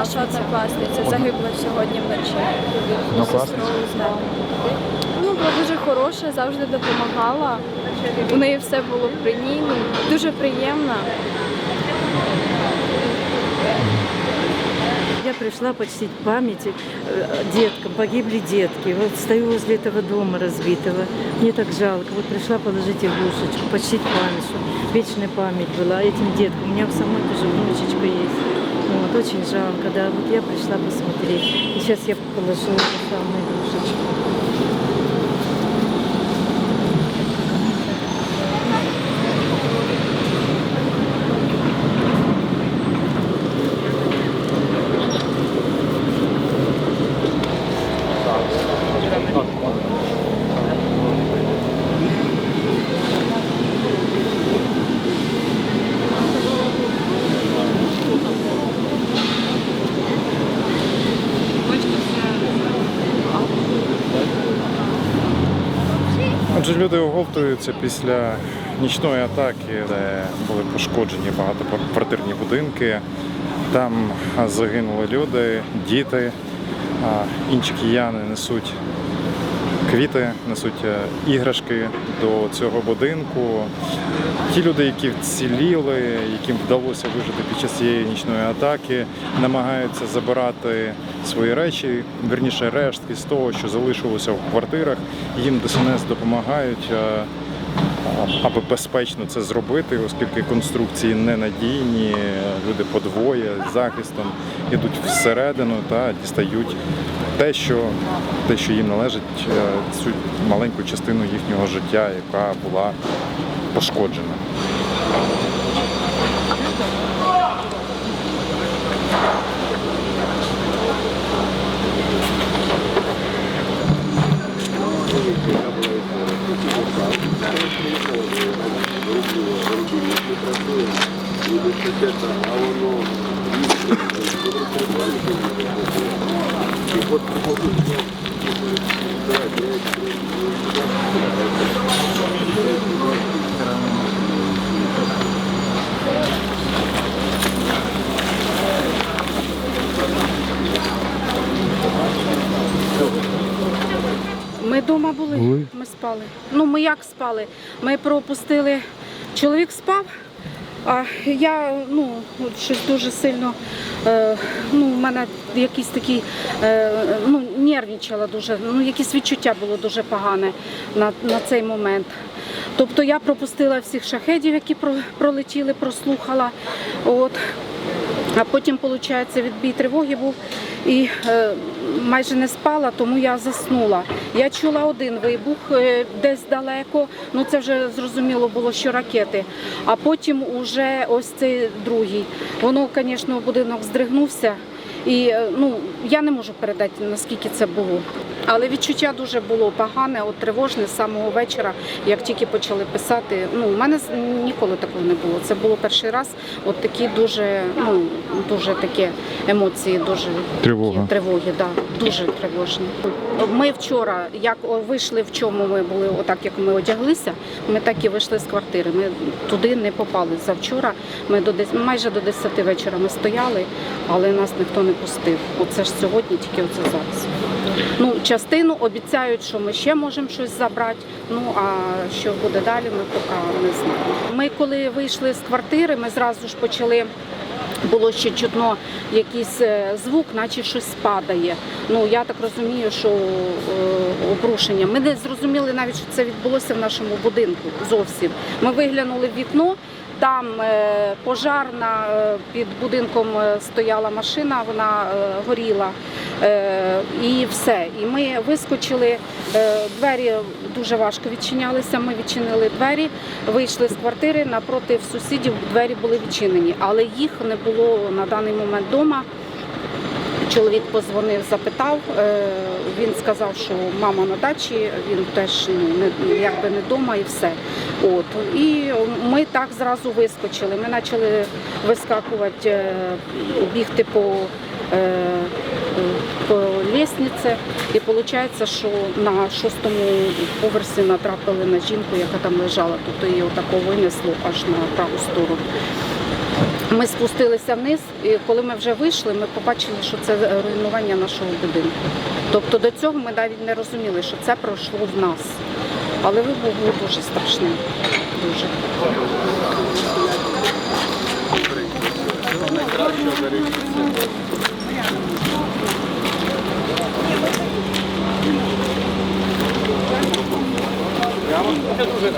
наша однокласниця загибла сьогодні вночі. Однокласниця? Сестрою знаю. Ну, була дуже хороша, завжди допомагала. У неї все було при ній. Ну, дуже приємна. Я пришла почтить память э, деткам, погибли детки. Вот стою возле этого дома разбитого. Мне так жалко. Вот пришла положить игрушечку, почтить память, чтобы вечная память была этим деткам. У меня у самой тоже внучечка есть. Очень жалко, да. Вот я пришла посмотреть. И сейчас я положу эту самую игрушечку. Отже, люди оговтуються після нічної атаки, де були пошкоджені багатоквартирні будинки. Там загинули люди, діти, інші кияни несуть квіти, несуть е, іграшки до цього будинку. Ті люди, які вціліли, яким вдалося вижити під час цієї нічної атаки, намагаються забирати свої речі, верніше рештки з того, що залишилося в квартирах. Їм ДСНС допомагають, е, аби безпечно це зробити, оскільки конструкції ненадійні, люди подвоє з захистом йдуть всередину та дістають те, що, те, що їм належить, е, цю маленьку частину їхнього життя, яка була пошкоджена. Ми вдома були, ми спали. Ну, ми як спали? Ми пропустили, чоловік спав, а я ну, щось дуже сильно, е, ну, в мене якийсь такий, е, ну, нервничала дуже, ну, якесь відчуття було дуже погане на, на цей момент. Тобто я пропустила всіх шахедів, які про- пролетіли, прослухала. От. А потім, виходить, відбій тривоги був і е, майже не спала, тому я заснула. Я чула один вибух е, десь далеко, ну це вже зрозуміло було, що ракети. А потім уже ось цей другий. Воно, звісно, будинок здригнувся. І е, ну, я не можу передати, наскільки це було. Але відчуття дуже було погане, от тривожне з самого вечора, як тільки почали писати. Ну, у мене ніколи такого не було. Це було перший раз. От такі дуже, ну, дуже такі емоції, дуже Тривога. такі тривоги, да, дуже тривожні. Ми вчора, як вийшли, в чому ми були, отак як ми одяглися, ми так і вийшли з квартири. Ми туди не попали. Завчора ми до майже до 10 вечора ми стояли, але нас ніхто не пустив. Оце ж сьогодні, тільки оце зараз. Ну, частину обіцяють, що ми ще можемо щось забрати. Ну а що буде далі, ми поки не знаємо. Ми коли вийшли з квартири, ми зразу ж почали. Було ще чутно якийсь е, звук, наче щось падає. Ну я так розумію, що е, обрушення. Ми не зрозуміли навіть, що це відбулося в нашому будинку зовсім. Ми виглянули в вікно. Там е, пожарна е, під будинком е, стояла машина, вона горіла. І все. І ми вискочили. Двері дуже важко відчинялися. Ми відчинили двері, вийшли з квартири. Напроти сусідів двері були відчинені, але їх не було на даний момент вдома. Чоловік позвонив, запитав. е, Він сказав, що мама на дачі, він теж ну, не якби не вдома і все. От і ми так зразу вискочили. Ми почали вискакувати, е, бігти по, е, по лісниці. І виходить, що на шостому поверсі натрапили на жінку, яка там лежала. Тобто її отако винесло аж на праву сторону. Ми спустилися вниз, і коли ми вже вийшли, ми побачили, що це руйнування нашого будинку. Тобто до цього ми навіть не розуміли, що це пройшло в нас. Але вибух був дуже страшний. Дуже. Я вам дуже